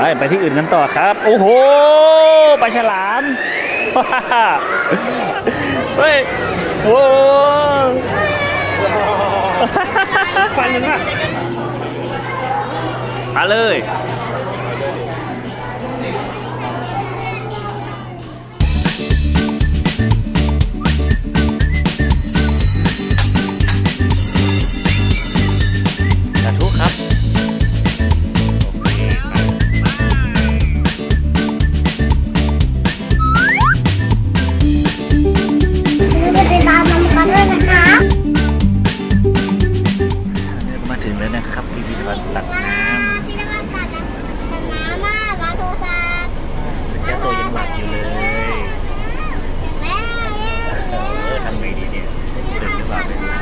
ไปไปที่อื่นกันต่อครับ โอ้โหปลาฉลามเฮ้ยโอ้ฟันยังอะมาเลยสาธุครับ รถตักน้พิพิธภัณฑ์ตัดน้ำมามาโทรศัพท์ำเจ้าตัวยังหลับอยู่เลยแม่เออทำไงดีเนี่ยเดินหรือเปล่าไม่รู้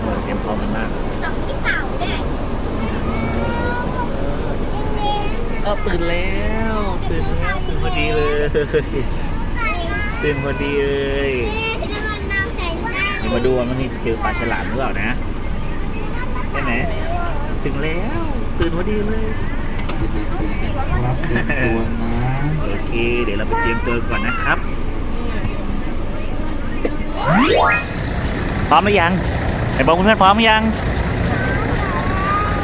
เออเตรียมพร้อมันมากตกที่เต่าเนี่ยเออตื่นแล้วตื่นแล้วตื่นพอดีเลยตื่นพอดีเลย พิพิธภัณฑ์น้ำแข็งได้เดี๋ยวมาดูว่ามันนี่เจอปลาฉลามหรือเปล่านะใช่ไหมถึงแล้วตื่นพอดีเลยรับเตรียมตัวนะโอเค เดี๋ยวเราไปเตรียมตัวก่อนนะครับพร้อมหรือยังไหนบอกเพื่อนๆพร้อมหรือยัง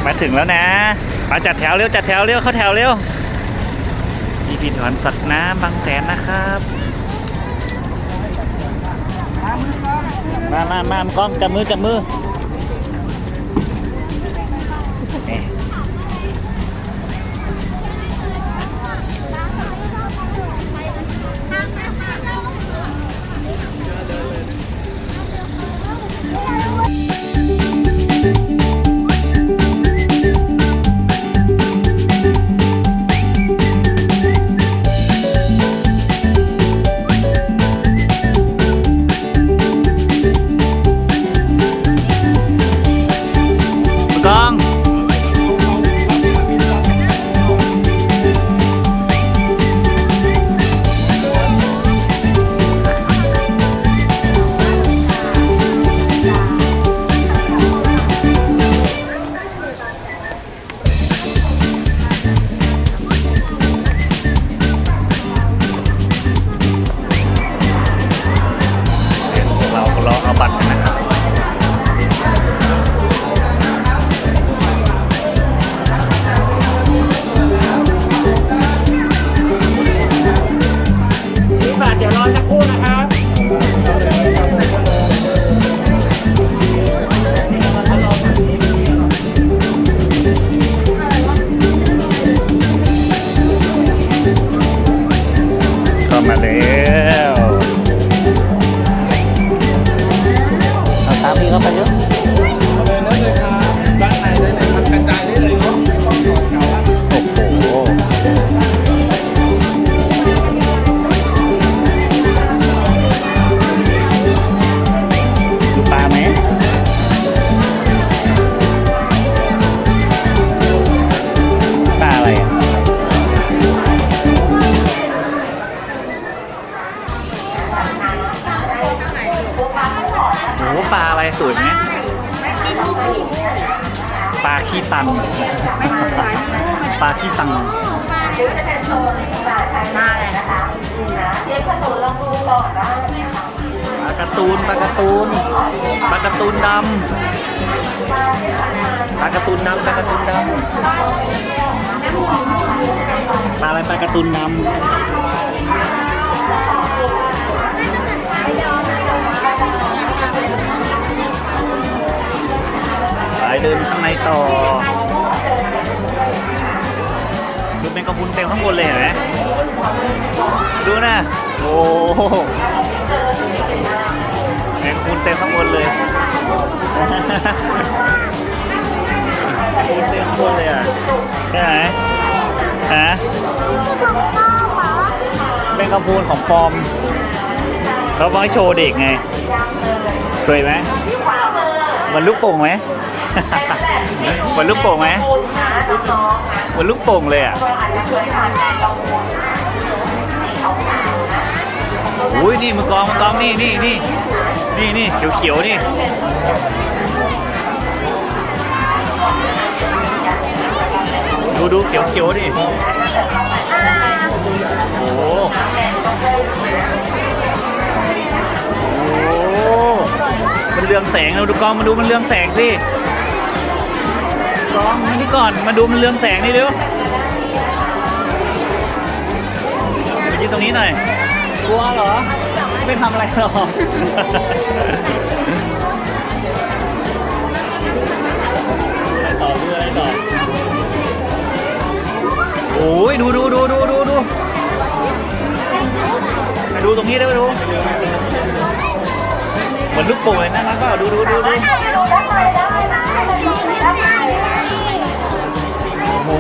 มาถึงแล้วนะมาจัดแถวเร็วจัดแถวเร็วเข้าแถวเร็วพิพิธภัณฑ์สัตว์น้ำบางแสนนะครับ มามามามกล้องจับมือจับมือ สวยไหมปลาขี้ตันปลาขี้ตันปลาการ์ตูนปลาการ์ตูนปลาการ์ตูนดำปลาการ์ตูนดำปลาการ์ตูนดำปลาอะไรปลาการ์ตูนดำ ไปเดินข้างในต่อดูเป็นกระพุนเต็มข้างบนเลยเห็นไหมดูนะ โอ้โหแมงมุนเต็มข้างบนเลยแมงมุนเต็มข้างบนเลยอะใช่ไหมฮะเป็นกระพูนของปอมเขาบอกให้โชว์เด็กไง เคยไหมมันลูกโป่งไหม เหมือนลูกโป่งไหมเหมือนลูกโป่งเลยอะอุ้ยนี่มือกองมือกองนี่นี่นี่นี่นี่เขียวเขียวนี่ดูดูเขียวเขียวดิโอ้โหโอ้โหมันเรืองแสงเราดูกล้องมาดูมันเรืองแสงสิ กล้องมานี่ก่อนมาดูมันเรืองแสงนี่เร็วมายืนตรงนี้หน่อยกลัวเหรอ ไม่ทำอะไรหรอกอะไรต่อดูอะไรต่อโอ้ยดูดูดูดูดูดูมาดูตรงนี้ด้วยดูเหมือนลูกโป่งเลยน่ารักเปล่าดูดูดูดู โอ้โห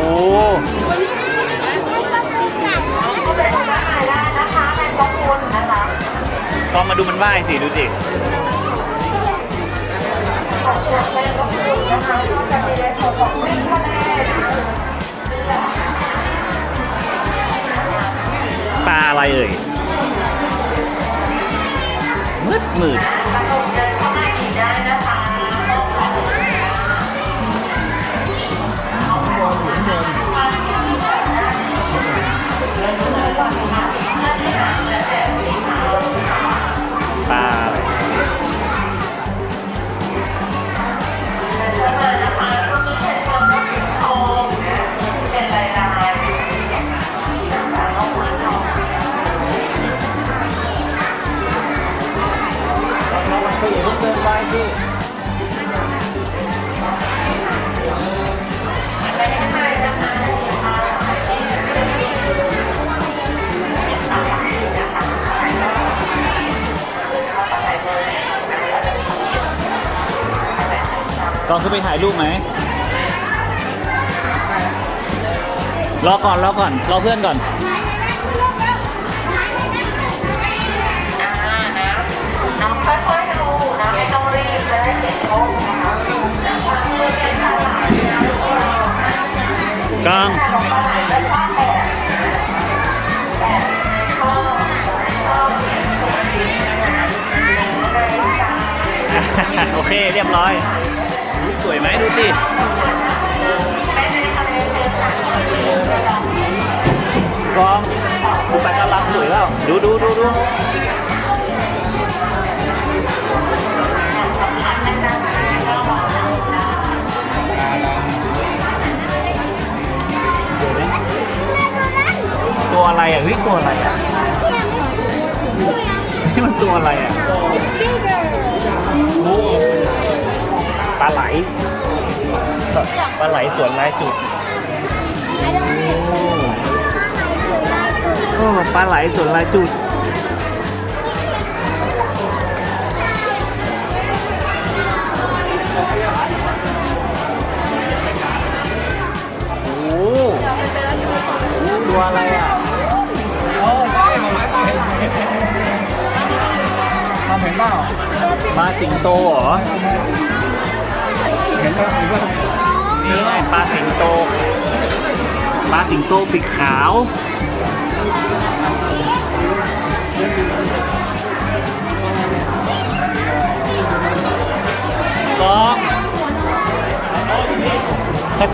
ลองมาดูมันว่ายสิ ดูสิปลาอะไรเอ่ยมืดมืด ป รอก่อนรอก่อนรอเพื่อนก่อนค่อยๆดูนะค่องรีบจะได้เห็นโลกนะคะกลางโอเค เรียบร้อย สวยไหมดูสิ กองดูปลกระลังสวยเปล่าดูดูดูดูตัวอะไรอะวิตัวอะไรอะนี่มันตัวอะไรอะปลาไหลปลาไหลสวนลายจุด อ้ปลาไหลสวนลายจุดโอ้โหตัวอะไรอะโอ้ได้มาไหมเห็นเห็นทำเห็นเปล่าปลาสิงโตเหรอ เห็นป่ะเห็นป่ะนี่ไงปลาสิงโต ปลาสิงโตปีกขาว รอเฮ้ย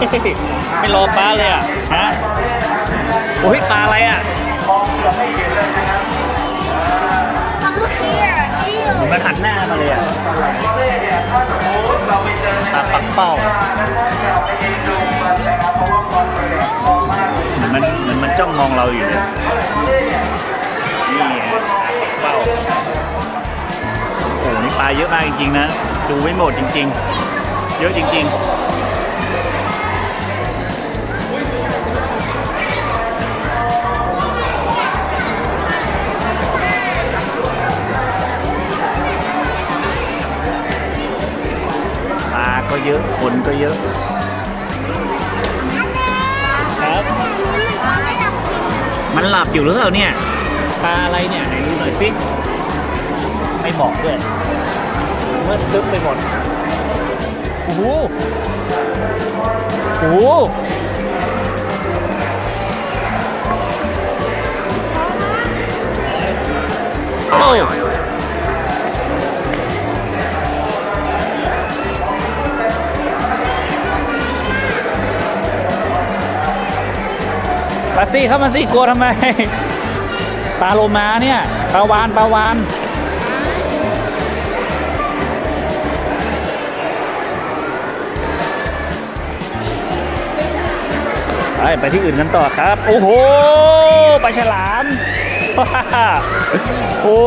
ไม่รอปลาเลยอะ ฮะ โอ้ยปลาอะไรอะ Look here, ew. มันหันหน้ามาเลยอะปลาปักเป้าเหมือนมันเหมือนมันจ้องมองเราอยู่เลย ปลาเยอะมากจริงๆนะ ดูไม่หมดจริง ๆ เยอะจริง ๆ ปลาก็เยอะ คนก็เยอะ ครับ มันหลับอยู่หรือเปล่าเนี่ย ปลาอะไรเนี่ยไหนดูหน่อยสิไม่บอกด้วย มืดตึ๊บไปหมด โอ้โหโอ้โหโอ้ปาซี่เข้ามาสิกลัวทำไม ปลาโลมาเนี่ย ปลาวาน ปลาวาน ไปไปที่อื่นกันต่อครับ โอ้โหปลาฉลามโอ้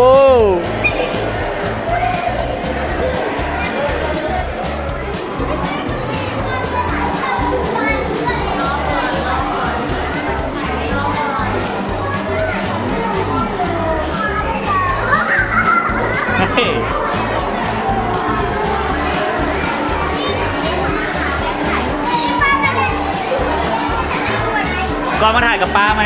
ก็มาถ่ายกับปลาไหม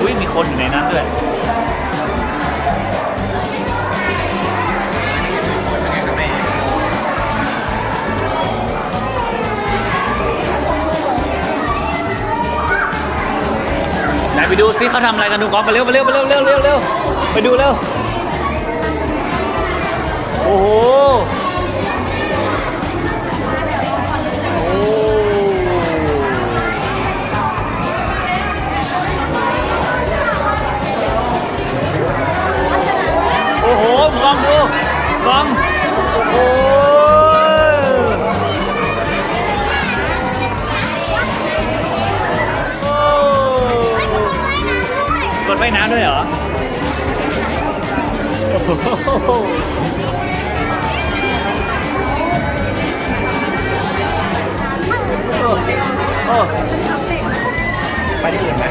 อุ้ยมีคนอยู่ในนั้นด้วย ไหนไปดูซิเขาทำอะไรกันดูกอฟไปเร็วไปเร็วไปเร็วเร็วเร็วเร็วไปดูเร็วโอ้โหายน้ำด้วยเหรอโอ้โหโอ้โอ้ไปที่อื่นไหม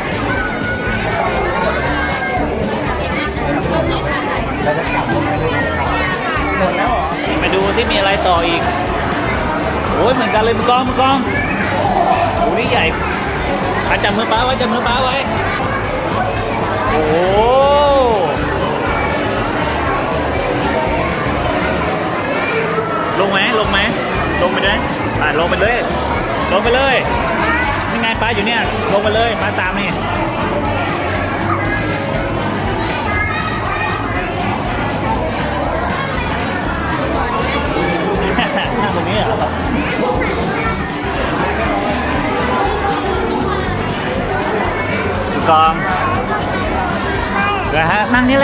เราจะกลับหมดแล้วเหรอ ไปดูที่มีอะไรต่ออีก โอ้ยเหมือนกันเลยมือกองมือกองโอ้นี่ใหญ่อาจับมือป้าไว้จับมือป้าไว้ โอ้ลงไหมลงไหมลงไปเลยอะลงไปเลย ลงไปเลยนี่ไงป้าอยู่เนี่ย ลงไปเลยมาตามนี่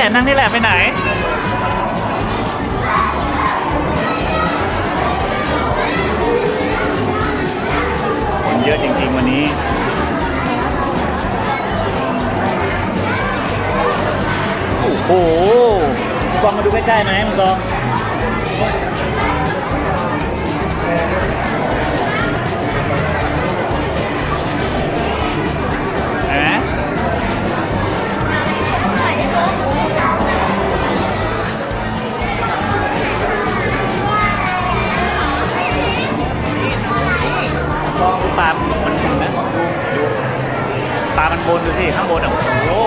ละนั่งนี่แหละไปไหน คนเยอะจริง ๆ วันนี้โอ้โหกองมาดูใกล้ๆไหมมึงกอง ปลา มันหมุนนะดูปลา มันบนดูสิข้างบนอะโอ้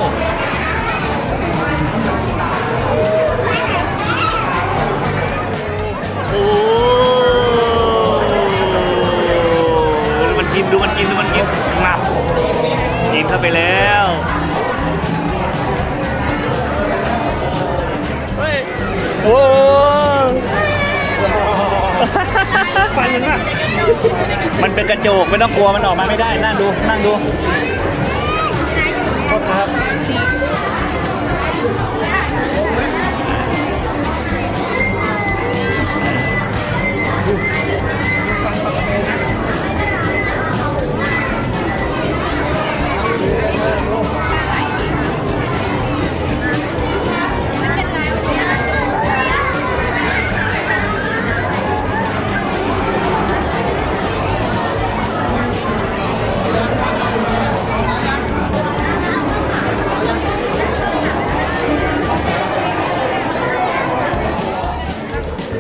โหมันกินดูมันกินดูมันกินงับกินเข้าไปแล้วเฮ้ยโอ้ ฟันมันมาก มันเป็นกระจกไม่ต้องกลัวมันออกมาไม่ได้นั่งดูนั่งดูโทษครับ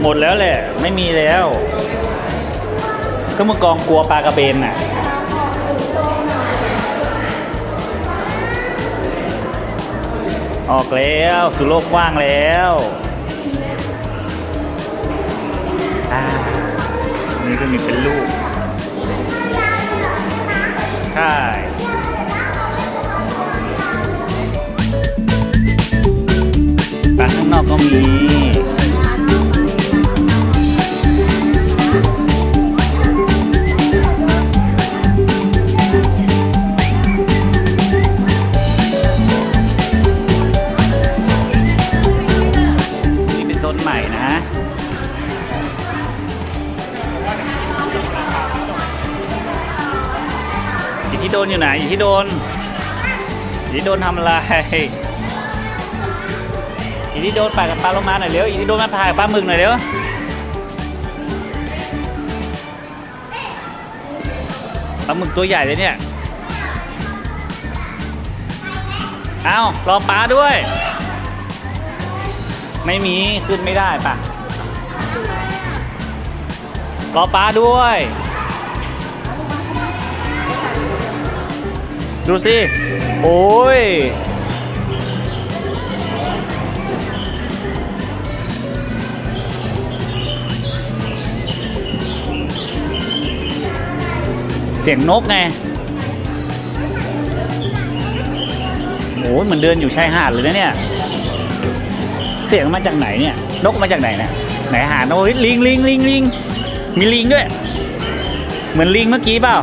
หมดแล้วแหละ ไม่มีแล้ว ก็เมื่อกองกลัวปลากระเบนน่ะออกแล้วสู่โลกว้างแล้วนี่ก็มีเป็นลูกใช่ร้าข้างนอกก็มี ดนอยู่ไหนอยู่ที่โดนอยู่ที่โดนทำอะไรอยู่ที่โดนปากกับปลาลงมาหน่อยเร็วอยู่ที่โดนมาพายปลาหมึกหน่อยเร็วปลาหมึกตัวใหญ่เลยเนี่ยเอารอปลาด้วย ไม่มีขึ้นไม่ได้ปะรอปลาด้วย ดูสิ โอ้ย เสียงนกไงโอ้ยเหมือนเดินอยู่ชายหาดเลยนะเนี่ย เสียงมาจากไหนเนี่ย นกมาจากไหนเนี่ยไหนหาดโอ้ยลิงลิงลิงลิงมีลิงด้วย เหมือนลิงเมื่อกี้เปล่า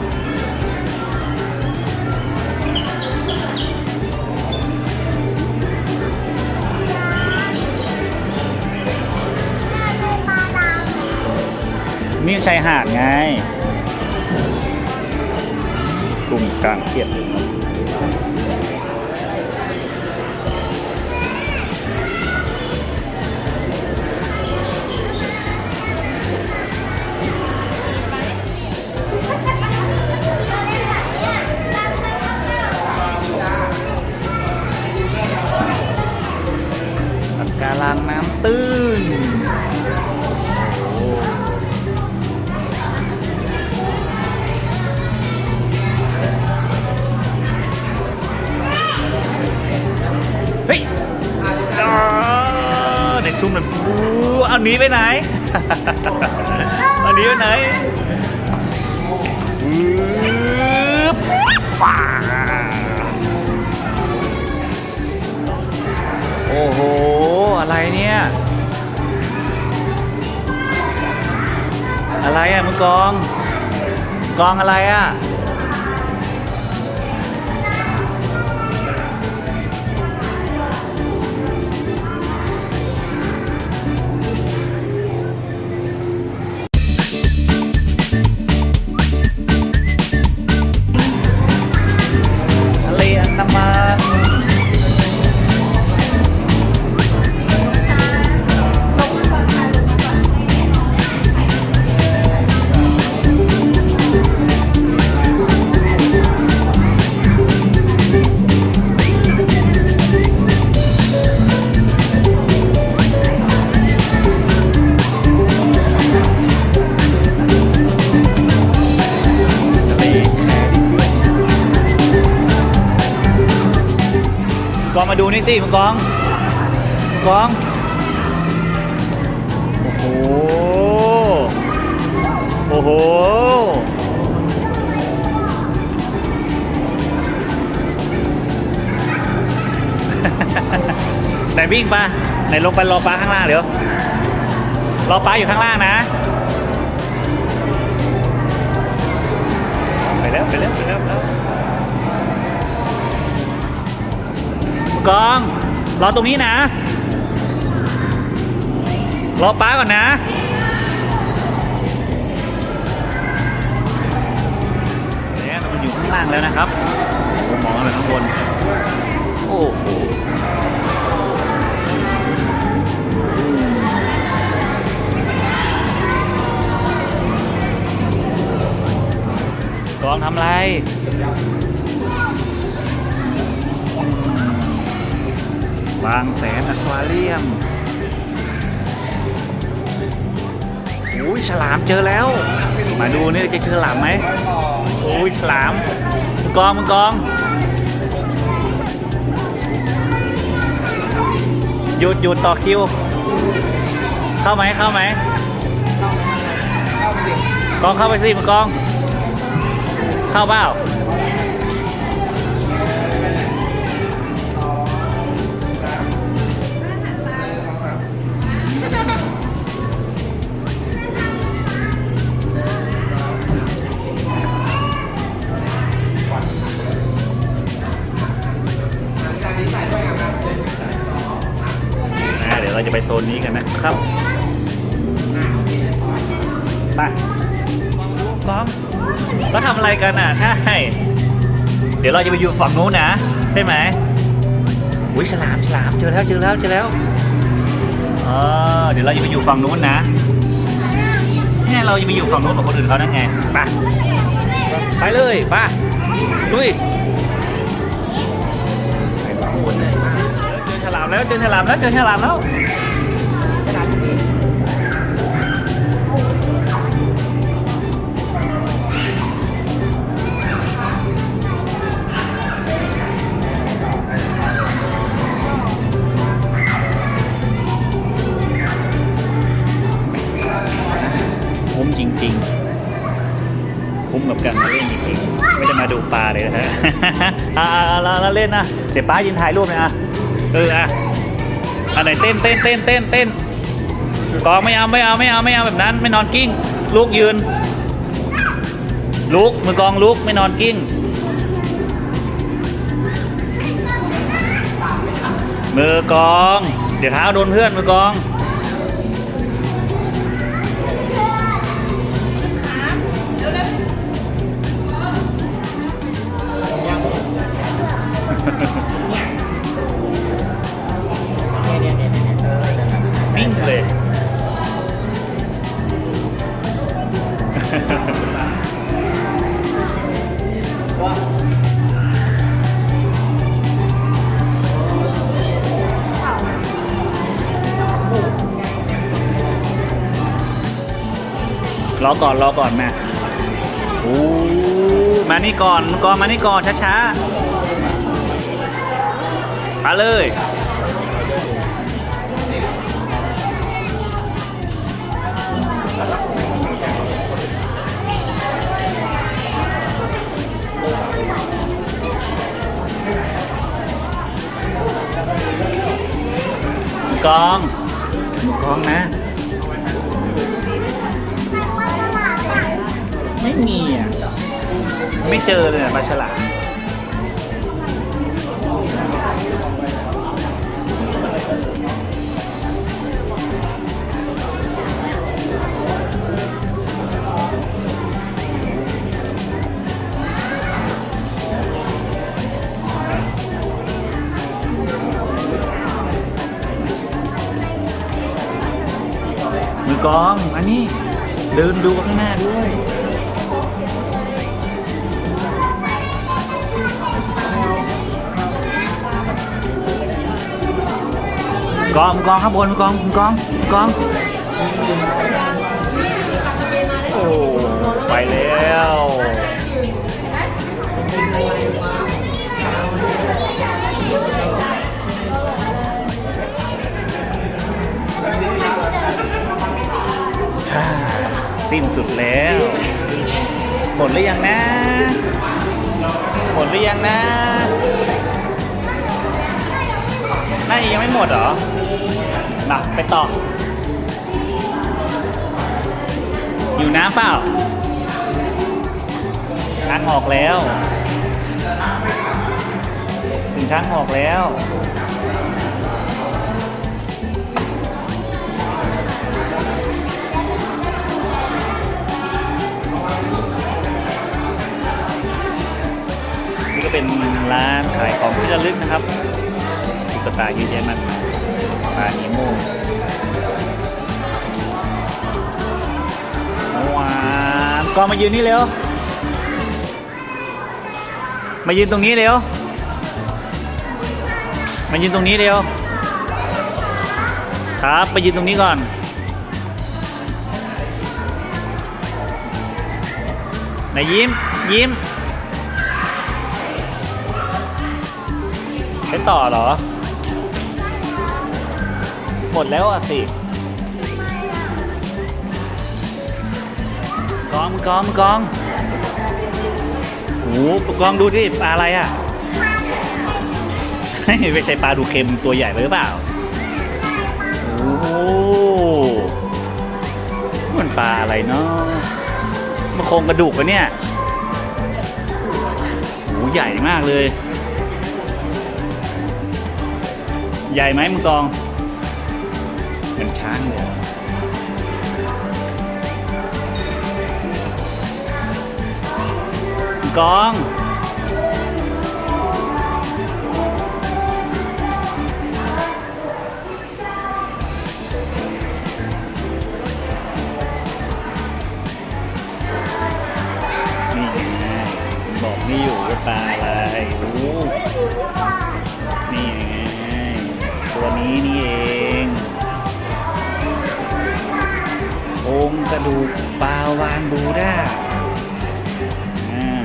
นี่ชายหาดไงกลุ่มกลางเทียบปากกางน้ำตื้น เฮ้ยอ่าเด็กซุ่มเลยบูเอาหนีไปไหนเอาหนีไปไหนป่าโอ้โห อะไรเนี่ย อะไรอะมือกอง กองอะไรอะ สิมึงกองกองโอ้โห โอ้โห ไหนวิ่งปะไหนลงไปรอปลาข้างล่างเดี๋ยว รอปลาอยู่ข้างล่างนะ กอง รอตรงนี้นะ รอป้าก่อนนะเนี่ยมันอยู่ข้างล่างแล้วนะครับผมมองอะไรข้างบน โอ้โหกองทำอะไร บางแสนอควาเรียมอุ้ยฉลามเจอแล้ว มาดูนี่จะเจอฉลามไหมโอ้ยฉลามมึงกองมึงกองหยุดหยุดต่อคิว เข้าไหมเข้าไหมกองเข้าไปสิมึงกอง เข้าเปล่า ไปโซนนี้กันนะครับไปกองแล้วทำอะไรกันอะ ใช่ เดี๋ยวเราจะไปอยู่ฝั่งนู้นนะ ใช่ไหมอุ้ยฉลามฉลามเจอแล้วเจอแล้วเจอแล้วเออเดี๋ยวเราจะไปอยู่ฝั่งนู้นนะเนี่เราจะไปอยู่ฝั่งนู้นกับคนอื่นเขานั่นไงไปไปเลยไปลุยเจอฉลามแล้วเจอฉลามแล้วเจอฉลามแล้ว ริง ๆ คุ้มกับการมาเล่นจริงๆไม่ได้มาดูปลาเลยนะฮะอ่าแล้วแล้วเล่นนะเดี๋ยวป้ายืนถ่ายรูปหนะอะเอออะอันไหนเต้นเต้นเต้นเต้นเต้นกองไม่เอาไม่เอาไม่เอาไม่เอาแบบนั้นไม่นอนกิ้ง ลูกยืน ลุกมือกองลุกไม่นอนกิ้ง มือกอง เดี๋ยวเท้าโดนเพื่อนมือกอง รอก่อนรอก่อนแม่โอ้มานี่ก่อนมังกรมานี่ก่อนช้าๆมาเลยกองกองนะ ไม่มีอะ ไม่เจอเลยอะปลาฉลามมือกองอันนี้เดินดูข้างหน้าด้วย กองกองข้างบนกองกองกองโอ้ไปแล้วสิ้นสุดแล้ว หมดหรือยังนะ หมดหรือยังนะ น่าจะยังไม่หมดเหรอมาไปต่ออยู่น้ำเปล่าทางออกแล้วถึงทางออกแล้ว นี่ก็เป็นร้านขายของที่ระลึกนะครับ ตุ๊กตาเยอะแยะมากมายปลานิโมหวานกองมายืนนี่เร็ว มายืนตรงนี้เร็ว มายืนตรงนี้เร็ว ครับไปยืนตรงนี้ก่อนไหนยิ้ม ยิ้มไปต่อเหรอ หมดแล้วอะสิกองกองกองโอ้โหกองดูที่ปลาอะไรอะ ไม่ใช่ปลาดูเค็มตัวใหญ่หรือเปล่า โอ้โหมันปลาอะไรเนาะมันโครงกระดูกปะเนี่ยโอ้โหใหญ่มากเลย ใหญ่ไหมมึงกอง เป็นช้างเลยกองนี่ไงบอกไม่อยู่ว่าปลาอะไรโอ้นี่ไงตัวนี้นี่เอง องกระดูกปลาวานบูด้าอ่า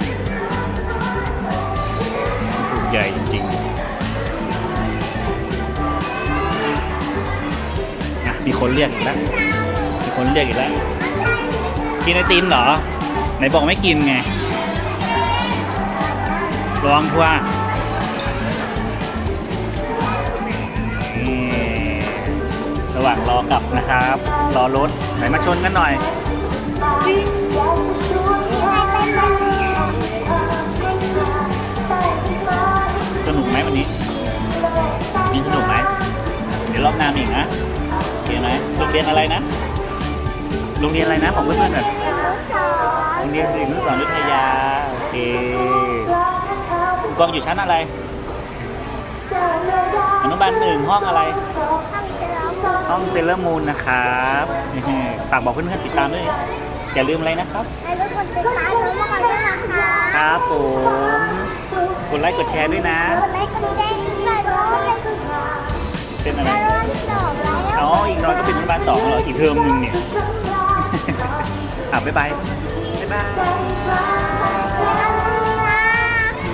ถูกใหญ่จริงๆอะมีคนเรียกอีกแล้ว มีคนเรียกอีกแล้ว กินไอติมเหรอ ไหนบอกไม่กินไงลองทัวร์ ระหว่างรอกลับนะครับ รอรถไหนมาชนกันหน่อย สนุกไหมวันนี้นี่สนุกไหม เดี๋ยวรอบหน้ามีอีกนะโอเคไหมโรงเรียนอะไรนะ โรงเรียนอะไรนะบอกเพื่อนๆหน่อยโรงเรียนสิงห์นุสรณ์วิทยา โอเคคุณกองอยู่ชั้นอะไรอนุบาลหนึ่งห้องอะไร ห้องเซเลอร์มูนนะครับฝากบอกเพื่อนๆติดตามด้วย อย่าลืมอะไรนะครับให้ทุกคนติดตามน้องมาก่อนด้วยนะคะครับผมกดไลค์กดแชร์ด้วยนะกดไลค์กดแชร์อีกหน่อยน้องเลยคุณเป็นอะไรแล้วจบแล้วอ๋ออีกหน้อยก็เป็นอนุบาลสองเหรออีกเทอมหนึ่งเนี่ยอะบ๊ายบายบ๊ายบาย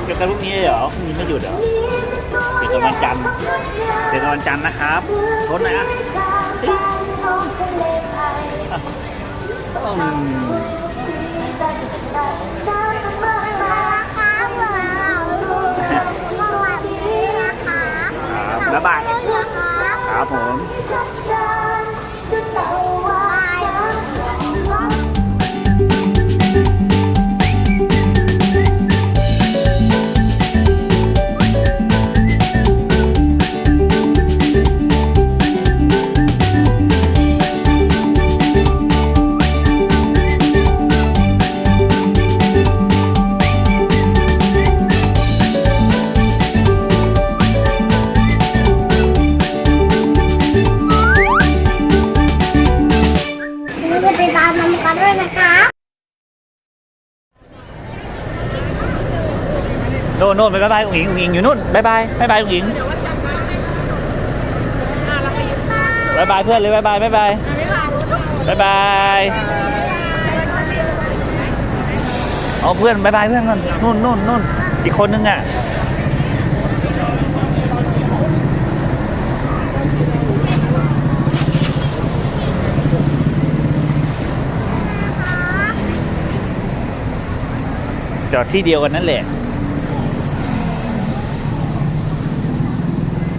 เจอกันพรุ่งนี้เหรอพรุ่งนี้ไม่หยุดเหรอเจอกันวันจันทร์เจอกันวันจันทร์นะครับทนนะ บบนี้นะคะครับบ๊ายบายนะคะครับผม ไปบายบายอุ๋งอิงอุ๋งอิงอยู่นู่นบายบายบายบายอุ๋งอิงบายบายเพื่อนเลยบายบายบายบายบายบายเอาเพื่อนบายบายเพื่อนก่อนนู่นนู่นนู่นอีกคนนึงอะจอดที่เดียวกันนั่นแหละ